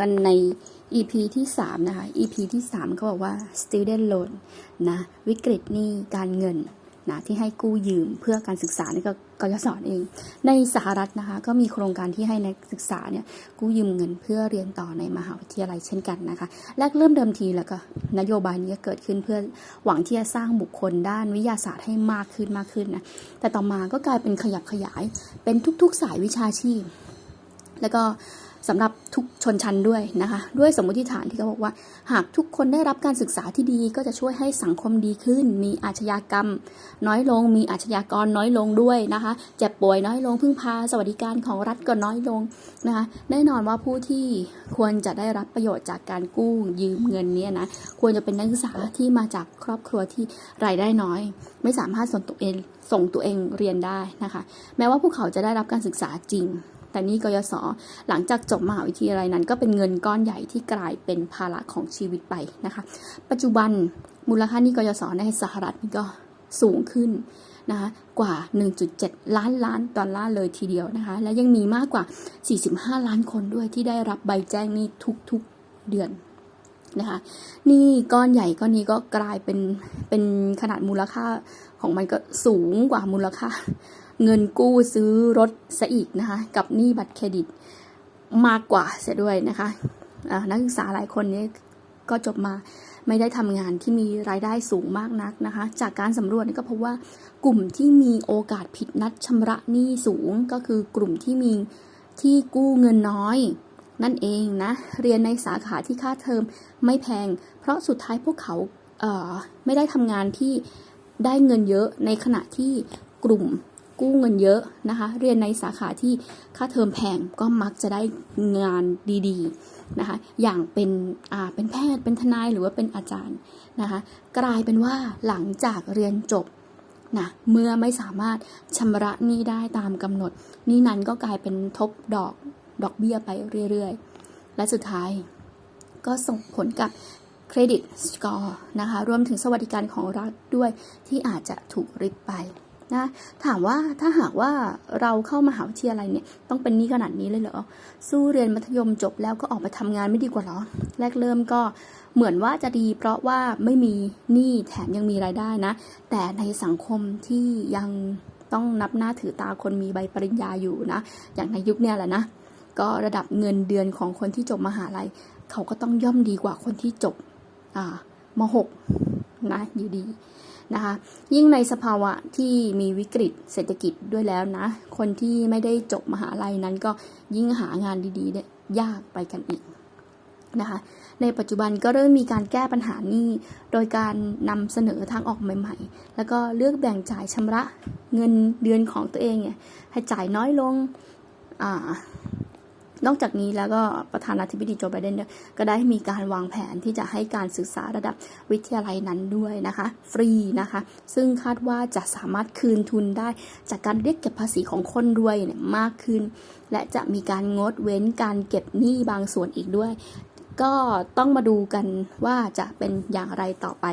กันใน EP ที่ 3 นะคะ EP ที่ 3 เขาบอกว่า student loan นะ วิกฤตหนี้การเงินนะที่ให้กู้ยืมเพื่อการศึกษานี่ก็กยศเอง ในสหรัฐนะคะ ก็มีโครงการที่ให้นักศึกษาเนี่ยกู้ยืมเงินเพื่อเรียนต่อในมหาวิทยาลัยเช่นกันนะคะแรกเริ่มเดิมทีแล้วก็นโยบายนี้ก็เกิดขึ้นเพื่อหวังที่จะสร้างบุคคลด้านวิทยาศาสตร์ให้มากขึ้นมากขึ้นนะแต่ต่อมาก็กลายเป็นขยับขยายเป็นทุกๆสายวิชาชีพ แล้วก็ สำหรับทุกชนชั้นด้วยนะคะ ด้วยสมมติฐานที่เขาบอกว่า หากทุกคนได้รับการศึกษาที่ดีก็จะช่วยให้สังคมดีขึ้น มีอาชญากรรม น้อยลง มีอาชญากรน้อยลงด้วยนะคะ เจ็บป่วยน้อยลงพึ่งพาสวัสดิการของรัฐก็น้อยลงนะคะแน่นอนว่าผู้ที่ควรจะได้รับประโยชน์จากการกู้ยืมเงินเนี้นะควรจะเป็นนักศึกษาที่มาจากครอบครัวที่รายได้น้อย ไม่สามารถส่งตัวเองส่งตัวเองเรียนได้นะคะ แม้ว่าพวกเขาจะได้รับการศึกษาจริง แต่นี่กยศหลังจากจบมหาวิทยาลัยนั้น ก็เป็นเงินก้อนใหญ่ที่กลายเป็นภาระของชีวิตไปนะคะ ปัจจุบันมูลค่านี้กยศในสหรัฐนี่ก็สูงขึ้นนะคะกว่า 1.7 ล้านล้านดอลลาร์เลยทีเดียวนะคะ และยังมีมากกว่า 45 ล้านคนด้วยที่ได้รับใบแจ้งนี้ทุกๆเดือนนะคะ นี่ก้อนใหญ่ก้อนนี้ก็กลายเป็นเป็นขนาดมูลค่าของมันก็สูงกว่ามูลค่า เงินกู้ซื้อรถซะอีกนะคะ กับหนี้บัตรเครดิตมากกว่าเสียด้วยนะคะนักศึกษาหลายคนนี้ก็จบมาไม่ได้ทำงานที่มีรายได้สูงมากนักนะคะ จากการสำรวจนี่ก็พบว่ากลุ่มที่มีโอกาสผิดนัดชำระหนี้สูงก็คือกลุ่มที่มีที่กู้เงินน้อยนั่นเองนะ เรียนในสาขาที่ค่าเทอมไม่แพง เพราะสุดท้ายพวกเขาเไม่ได้ทำงานที่ได้เงินเยอะในขณะที่กลุ่ม กู้เงินเยอะนะคะ เรียนในสาขาที่ค่าเทอมแพงก็มักจะได้งานดีๆนะคะ อย่างเป็นอ่าเป็นแพทย์เป็นทนายหรือว่าเป็นอาจารย์นะคะ กลายเป็นว่าหลังจากเรียนจบนะเมื่อไม่สามารถชำระหนี้ได้ตามกำหนดหนี้นั้นก็กลายเป็นทบดอกดอกเบี้ยไปเรื่อยๆ และสุดท้ายก็ส่งผลกับเครดิตสกอร์นะคะ รวมถึงสวัสดิการของรัฐด้วยที่อาจจะถูกริบไป นะถามว่าถ้าหากว่าเราเข้ามหาวิทยาลัยเนี่ยต้องเป็นนี้ขนาดนี้เลยเหรอ สู้เรียนมัธยมจบแล้วก็ออกไปทำงานไม่ดีกว่าหรอ แรกเริ่มก็เหมือนว่าจะดี เพราะว่าไม่มีหนี้แถมยังมีรายได้นะ แต่ในสังคมที่ยังต้องนับหน้าถือตาคนมีใบปริญญาอยู่นะ อย่างในยุคเนี้ยแหละนะ ก็ระดับเงินเดือนของคนที่จบมหาลัย เขาก็ต้องย่อมดีกว่าคนที่จบอ่ามหกนะอยู่ดี นะคะ ยิ่งในสภาวะที่มีวิกฤตเศรษฐกิจด้วยแล้วนะ คนที่ไม่ได้จบมหาลัยนั้นก็ยิ่งหางานดีๆเนี่ยยากไปกันอีกนะคะ ในปัจจุบันก็เริ่มมีการแก้ปัญหานี้ โดยการนำเสนอทางออกใหม่ ๆ แล้วก็เลือกแบ่งจ่ายชำระเงินเดือนของตัวเองเนี่ยให้จ่ายน้อยลงอ่า นอกจากนี้แล้วก็ประธานาธิบดีโจไบเดนก็ได้มีการวางแผนที่จะให้การศึกษาระดับวิทยาลัยนั้นด้วยนะคะ ฟรีนะคะ ซึ่งคาดว่าจะสามารถคืนทุนได้จากการเรียกเก็บภาษีของคนรวยเนี่ยมากขึ้น และจะมีการงดเว้นการเก็บหนี้บางส่วนอีกด้วย ก็ต้องมาดูกันว่าจะเป็นอย่างไรต่อไป